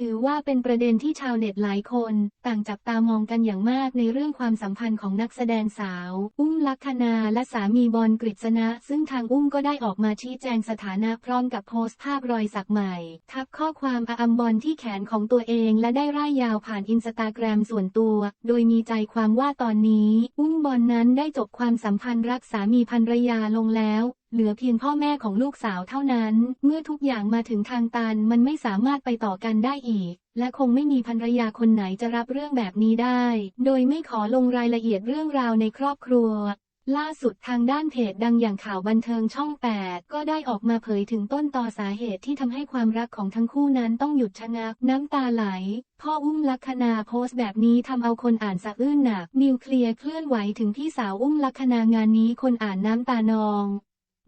ถือว่าเป็นประเด็นที่ชาวเน็ตหลายคน ต่างจับตามองกันอย่างมากในเรื่องความสัมพันธ์ของนักแสดงสาว อุ้มลักษณาและสามีบอลกฤษณะ ซึ่งทางอุ้มก็ได้ออกมาชี้แจงสถานะพร้อมกับโพสต์ภาพรอยสักใหม่ ทับข้อความอาอัมบอลที่แขนของตัวเองและได้ร่ายยาวผ่านอินสตาแกรมส่วนตัว โดยมีใจความว่าตอนนี้ อุ้มบอลนั้นได้จบความสัมพันธ์รักสามีภรรยาลงแล้ว เหลือเพียงพ่อแม่ของลูกสาวเท่านั้น เมื่อทุกอย่างมาถึงทางตันมันไม่สามารถไปต่อกันได้อีก และคงไม่มีภรรยาคนไหนจะรับเรื่องแบบนี้ได้ โดยไม่ขอลงรายละเอียดเรื่องราวในครอบครัวล่าสุดทางด้านเพจดังอย่างข่าวบันเทิงช่อง 8 ก็ได้ออกมาเผยถึงต้นตอสาเหตุที่ทำให้ความรักของทั้งคู่นั้นต้องหยุดชะงักน้ำตาไหล พ่ออุ้มลักษณาโพสต์แบบนี้ทำเอาคนอ่านสะอื้นหนัก นิวเคลียร์เคลื่อนไหวถึงพี่สาวอุ้มลักษณางานนี้คนอ่านน้ำตานอง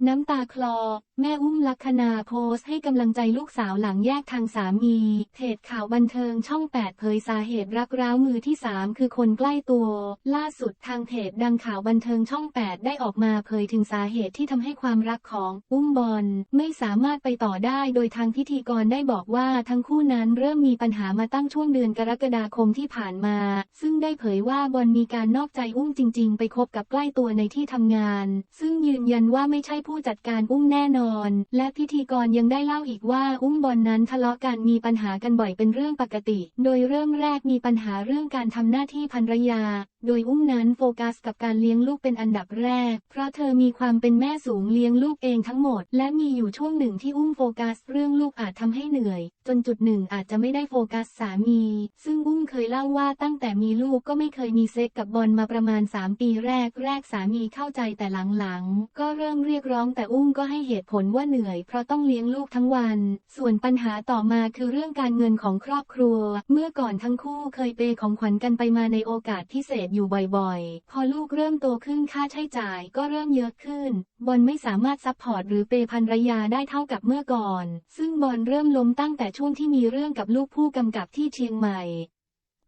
น้ำตาคลอ แม่อุ้มลักษณาโพสต์ให้กำลังใจลูกสาวหลังแยกทางสามี เพจข่าวบันเทิงช่อง 8 เผยสาเหตุรักร้าวมือที่ 3 คือคนใกล้ตัว ล่าสุดทางเพจดังข่าวบันเทิงช่อง 8 ได้ออกมาเผยถึงสาเหตุที่ทำให้ความรักของอุ้มบอลไม่สามารถไปต่อได้โดยทางพิธีกรได้บอกว่าทั้งคู่นั้นเริ่มมีปัญหามาตั้งช่วงเดือนกรกฎาคมที่ผ่านมา ซึ่งได้เผยว่าบอลมีการนอกใจอุ้มจริง ๆ ไปคบกับใกล้ตัวในที่ทำงาน ซึ่งยืนยันว่าไม่ใช่ผู้จัดการอุ้มแน่นอน และพิธีกรยังได้เล่าอีกว่าอุ้มบอลนั้นทะเลาะกันมีปัญหากันบ่อยเป็นเรื่องปกติ โดยเริ่มแรกมีปัญหาเรื่องการทำหน้าที่ภรรยา โดยอุ้มนั้นโฟกัสกับการเลี้ยงลูกเป็นอันดับแรก เพราะเธอมีความเป็นแม่สูงเลี้ยงลูกเองทั้งหมด และมีอยู่ช่วงหนึ่งที่อุ้มโฟกัสเรื่องลูกอาจทำให้เหนื่อย จนจุดหนึ่งอาจจะไม่ได้โฟกัสสามี ซึ่งอุ้มเคยเล่าว่าตั้งแต่มีลูกก็ไม่เคยมีเซ็กกับบอลมาประมาณ 3 ปีแรกแรกสามีเข้าใจแต่หลังๆ ก็เริ่มเรียกร้องแต่อุ้มก็ให้เหตุผลว่าเหนื่อยเพราะต้องเลี้ยงลูกทั้งวัน ส่วนปัญหาต่อมาคือเรื่องการเงินของครอบครัว เมื่อก่อนทั้งคู่เคยเปย์ของขวัญกันไปมาในโอกาสพิเศษอยู่บ่อยๆ พอลูกเริ่มโตขึ้นค่าใช้จ่ายก็เริ่มเยอะขึ้น บอลไม่สามารถซัพพอร์ตหรือเปย์ภรรยาได้เท่ากับเมื่อก่อน ซึ่งบอลเริ่มล้มตั้งแต่ช่วงที่มีเรื่องกับลูกผู้กำกับที่เชียงใหม่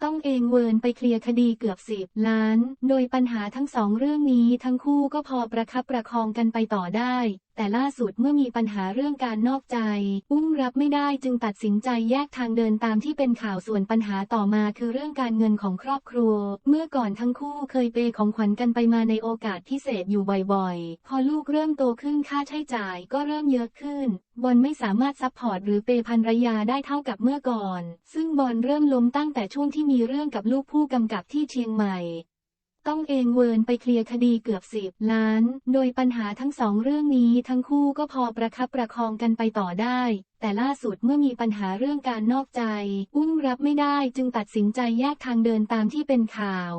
ต้องเองเวินไปเคลียร์คดีเกือบสิบล้าน โดยปัญหาทั้งสองเรื่องนี้ทั้งคู่ก็พอประคับประคองกันไปต่อได้ แต่ล่าสุดเมื่อมีปัญหาเรื่องการนอกใจ อุ้มรับไม่ได้จึงตัดสินใจแยกทางเดินตามที่เป็นข่าวส่วนปัญหาต่อมาคือเรื่องการเงินของครอบครัว เมื่อก่อนทั้งคู่เคยเปย์ของขวัญกันไปมาในโอกาสพิเศษอยู่บ่อยๆ พอลูกเริ่มโตขึ้นค่าใช้จ่ายก็เริ่มเยอะขึ้นบอลไม่สามารถซัพพอร์ตหรือเปย์ภรรยาได้เท่ากับเมื่อก่อน ซึ่งบอลเริ่มล้มตั้งแต่ช่วงที่มีเรื่องกับลูกผู้กำกับที่เชียงใหม่ ต้องเองเวินไปเคลียร์คดีเกือบสิบล้าน โดยปัญหาทั้งสองเรื่องนี้ทั้งคู่ก็พอประคับประคองกันไปต่อได้ แต่ล่าสุดเมื่อมีปัญหาเรื่องการนอกใจ อุ้มรับไม่ได้จึงตัดสินใจแยกทางเดินตามที่เป็นข่าว